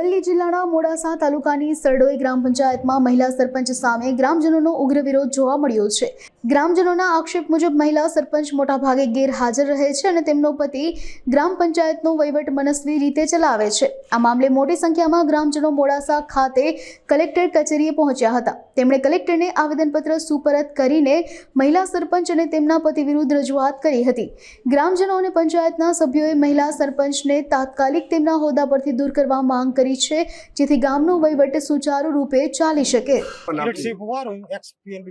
અરવલ્લી જિલ્લાના મોડાસા તાલુકાની સરડોઈ ગ્રામ પંચાયતમાં મહિલા સરપંચ સામે ગ્રામજનોનો ઉગ્ર વિરોધ જોવા મળ્યો છે. ગ્રામજનોના આક્ષેપ મુજબ મહિલા સરપંચ મોટાભાગે ગેરહાજર રહે છે અને તેમનો પતિ ગ્રામ પંચાયતનો વહીવટ મનસ્વી રીતે ચલાવે છે. આ મામલે મોટી સંખ્યામાં ગ્રામજનો મોડાસા ખાતે કલેક્ટર કચેરીએ પહોંચ્યા હતા. તેમણે કલેક્ટરને આવેદનપત્ર સુપરત કરીને મહિલા સરપંચ અને તેમના પતિ વિરુદ્ધ રજૂઆત કરી હતી. ગ્રામજનો અને પંચાયતના સભ્યોએ મહિલા સરપંચને તાત્કાલિક તેમના હોદ્દા પરથી દૂર કરવા માંગ કરી છે જેથી ગામનો વહીવટ સુચારુ રૂપે ચાલી શકે.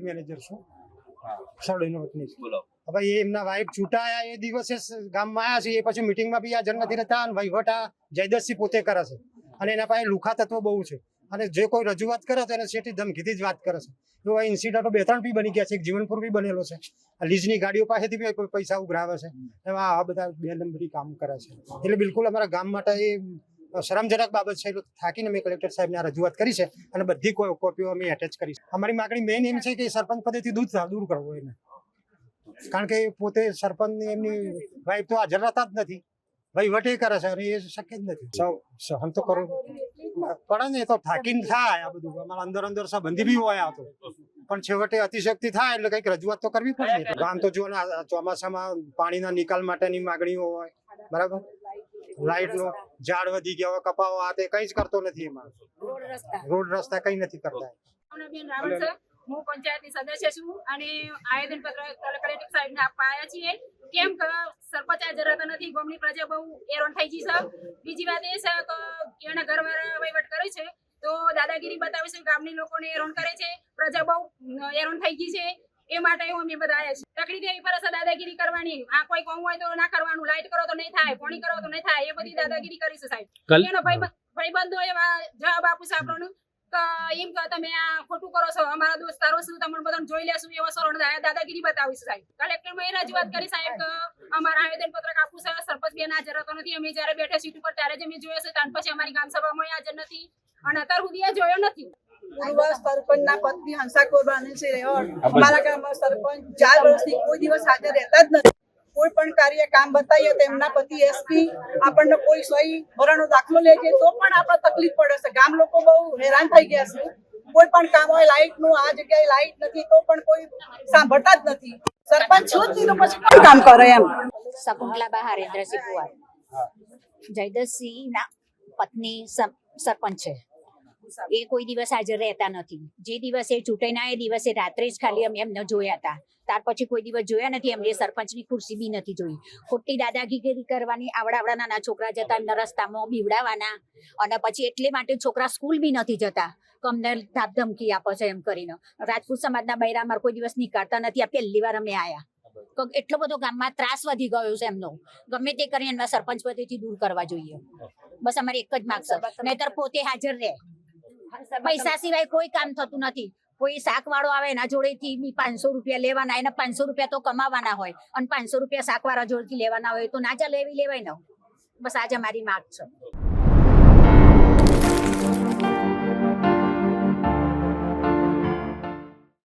મેનેજર છું. સરડોઈનો વતની. બોલો. હવે એ એમના વાઇફ છૂટાયા એ દિવસે ગામમાં આવ્યા છે એ પછી મિટિંગમાં બી હાજર નથી રહેતા અને વહીવટ આ જયદતસિંહ પોતે કરે છે. અને એના પાસે લુખા તત્વો બહુ છે. અને જે કોઈ રજૂઆત કરે તો એને શેઠી ધમકીથી જ વાત કરે છે. એવા ઇન્સિડન્ટો બે ત્રણ બી બની ગયા છે, એક જીવનપુર બી બનેલો છે. લીઝની ગાડીઓ પાસેથી બી કોઈ પૈસા ઉઘરાવે છે. એવા આ બધા બે નંબરી કામ કરે છે. એટલે બિલકુલ અમારા ગામ માટે એ શરમજનક બાબત છે. એટલે થાકીને મેં કલેક્ટર સાહેબને આ રજૂઆત કરી છે અને બધી કોઈ કોપીઓ અમે એટેચ કરી છે. અમારી માગણી મેઇન એમ છે કે સરપંચ પદેથી થા- દૂર કરવો એને. કારણ કે પોતે સરપંચ એમની વાઈફ તો હાજર રહેતા જ નથી. વહીવટ એ કરે છે અને એ શક્ય જ નથી. સૌ સહન તો કરવું પડે ને એ તો થાકીને થાય આ બધું. અમારા અંદર અંદર સંબંધી બી હોય આ તો. પણ છેવટે અતિશક્તિ થાય એટલે કંઈક રજૂઆત તો કરવી પડે ગામ તો જો ને ચોમાસામાં પાણીના નિકાલ માટેની માગણીઓ હોય. બરાબર? લાઈટનો ઝાડ વધી ગયા હોય કપાવો આ તે કઈ જ કરતો નથી એમાં. રોડ રસ્તા. કઈ નથી કરતા. હું પંચાયતની સદસ્ય છું અને આવેદન પત્ર કલેક્ટર સાહેબને આપવા આવ્યા છીએ. કેમ કે સરપંચ હાજર રહેતા નથી ગામની પ્રજા બહુ હેરાન થઈ ગઈ છે. બીજી વાત એ છે કે એના ઘરવાળા વહીવટ કરે છે તો દાદાગીરી બતાવે છે ગામની લોકોને હેરાન કરે છે પ્રજા બહુ હેરાન થઈ ગઈ છે. એ માટે અમે બધા આવ્યા છીએ. તકલીફ એવી પર છે દાદાગીરી કરવાની. આ કોઈ કોમ હોય તો ના કરવાનું લાઈટ કરો તો નહીં થાય પાણી કરો તો નહીં થાય એ બધી દાદાગીરી કરીશું સાહેબ. એનો ભાઈ ભાઈબંધો એવા જવાબ આપું છે આપણને. એમ કે તમે આ ખોટું કરો છો અમારા દોસ્તારો શું તમને બધાને જોઈ લેશું એવા સરણ દાદાગીરી બતાવીશ સાહેબ. કલેક્ટરમાં એ રજૂઆત કરી સાહેબ કે અમારા આવેદન પત્રક આપવું છે સરપંચ બેન હાજર હતો નથી અમે જ્યારે બેઠા સીટ ઉપર ત્યારે જ અમે જોયો છે ત્યાર પછી અમારી ગામ સભામાં હાજર નથી અને અત્યાર સુધી એ જોયો નથી. પૂર્વ સરપંચના પત્ની હંસા કોરબાની છે અમારા ગામમાં સરપંચ ચાર વર્ષથી કોઈ દિવસ હાજર રહેતા જ નથી. કોઈ પણ કાર્ય કામ બતાવીએ તો એમના પતિ એસપી આપણને કોઈ સહી ભરાનો દાખલો લે છે તો પણ આપણે તકલીફ પડે છે. ગામ લોકો બહુ હેરાન થઈ ગયા છે. કોઈ પણ કામ હોય લાઇટનું આ જગ્યાએ લાઇટ નથી તો પણ કોઈ સાંભળતા જ નથી. સરપંચ છું જ તો પછી કોણ કામ કરે એમ? શકુંતલાબા હરેન્દ્રસિંહ કુવાર. જયદસિંહ ના પત્ની સરપંચ છે. એ કોઈ દિવસ હાજર રહેતા નથી. જે દિવસે ચૂંટાઈ એ દિવસે રાત્રે જ ખાલી અમે એમને જોયા હતા. ત્યાર પછી કોઈ દિવસ જોયા નથી એમને સરપંચની ખુરશી બી નથી જોઈ. ખોટી દાદાગીરી કરવાની આવડાવડા નાના છોકરા જતા એમના રસ્તામાં બીવડાવવાના અને પછી એટલે માટે છોકરા સ્કૂલ બી નથી જતા અમને ધાપ ધમકી આપે છે એમ કરીને. રાજપૂત સમાજના બૈરા અમારે કોઈ દિવસ નીકળતા નથી આ પહેલી વાર અમે આયા. એટલો બધો ગામમાં ત્રાસ વધી ગયો છે એમનો. ગમે તે કરીને એમના સરપંચ પદેથી દૂર કરવા જોઈએ. બસ અમારી એક જ માગ છે નહીતર પોતે હાજર રહે. પૈસા સિવાય કોઈ કામ થતું નથી. કોઈ શાક વાળો આવે એના જોડેથી બી પાંચસો રૂપિયા લેવાના એના પાંચસો રૂપિયા તો કમાવાના હોય. અને પાંચસો રૂપિયા શાક વાળા જોડેથી લેવાના હોય તો ના ચાલે એવી લેવાય ન. બસ આજે મારી માગ છે.